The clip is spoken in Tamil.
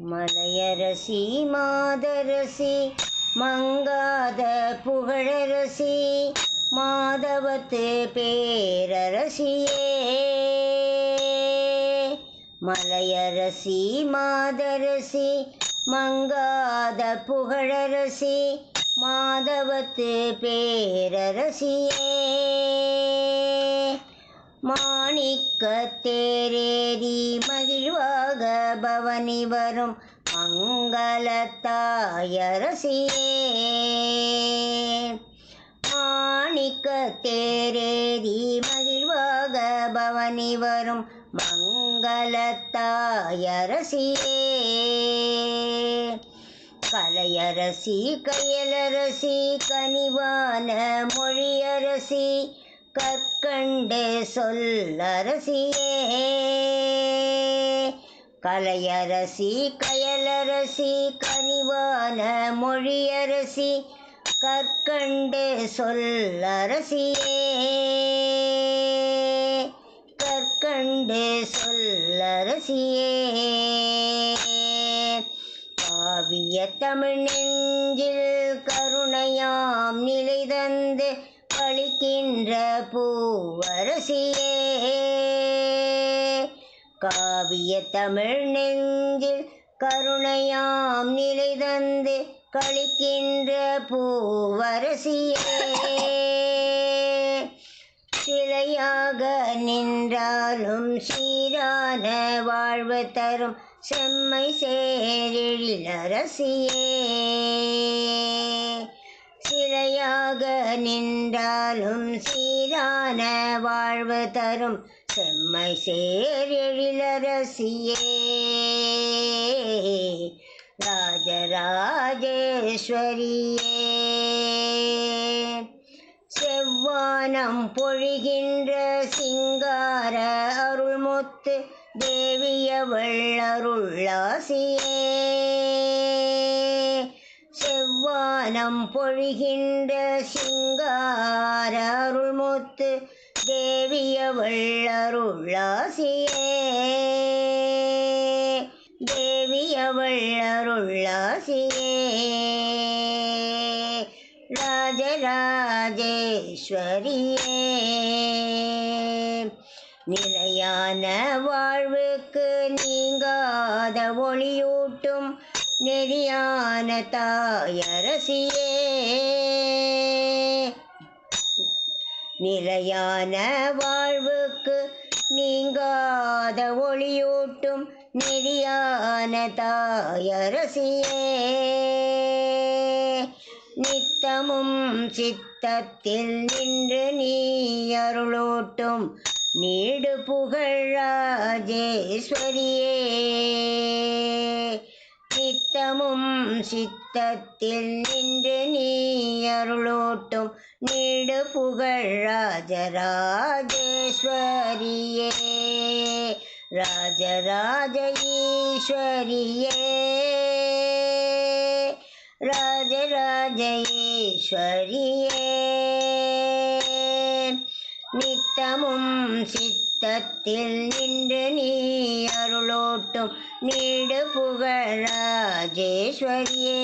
மலையரசி மாதரசி மங்காத புகழரசி மாதவத்து பேரரசியே. மலையரசி மாதரசி மங்காத புகழரசி மாதவத்து பேரரசியே. மாணிக்க தேரேறி மகிழ்வாக பவனி வரும் மங்களத்தாயரசியே மாணிக்க தேரேறி மகிழ்வாக பவனி வரும் மங்களத்தாயரசியே கலையரசி கையலரசி கனிவான மொழியரசி கற்கண்டு சொல்லரசியே. கலையரசி கயலரசி கனிவான மொழியரசி கற்கண்டு சொல்லரசியே. கற்கண்டு சொல்லரசியே. காவிய தமிழ் நெஞ்சில் கருணையாம் நிலை தந்து பழிக்கின்ற பூவரசியே. காவிய தமிழ் நெஞ்சில் கருணையாம் நிலை தந்து கழிக்கின்ற பூவரசியே. சிலையாக நின்றாலும் சீரான வாழ்வு தரும் செம்மை சேரிழரசியே சிலையாக நின்றாலும் சீரான வாழ்வு தரும் செம்மை சேரிழரசியே ராஜராஜேஸ்வரியே. செவ்வானம் பொழிகின்ற சிங்கார அருள்முத்து தேவியவள் அருளாசியே செவ்வானம் பொழிகின்ற சிங்கார அருள்முத்து தேவியவள் அருளாசியே தேவியவள் அருளாசியே ராஜராஜேஸ்வரியே. நிலையான வாழ்வுக்கு நீங்காத ஒளியூட்டும் நெறியான தாயரசியே. நிலையான வாழ்வுக்கு நீங்காத ஒளியூட்டும் நெறியான தாயரசியே. நித்தமும் சித்தத்தில் நின்று நீ அருளூட்டும் நீடு புகழ் ராஜேஸ்வரியே. நித்தமும் சித்தத்தில் நின்று நீ அருளூட்டும். நீடு புகழ் ராஜராஜேஸ்வரியே. ராஜராஜ ஈஸ்வரியே ராஜராஜ ஈஸ்வரியே நித்தமும் சித்தத்தில் நின்று நீ அருளோட்டும் நீடு புகழ் ராஜேஸ்வரியே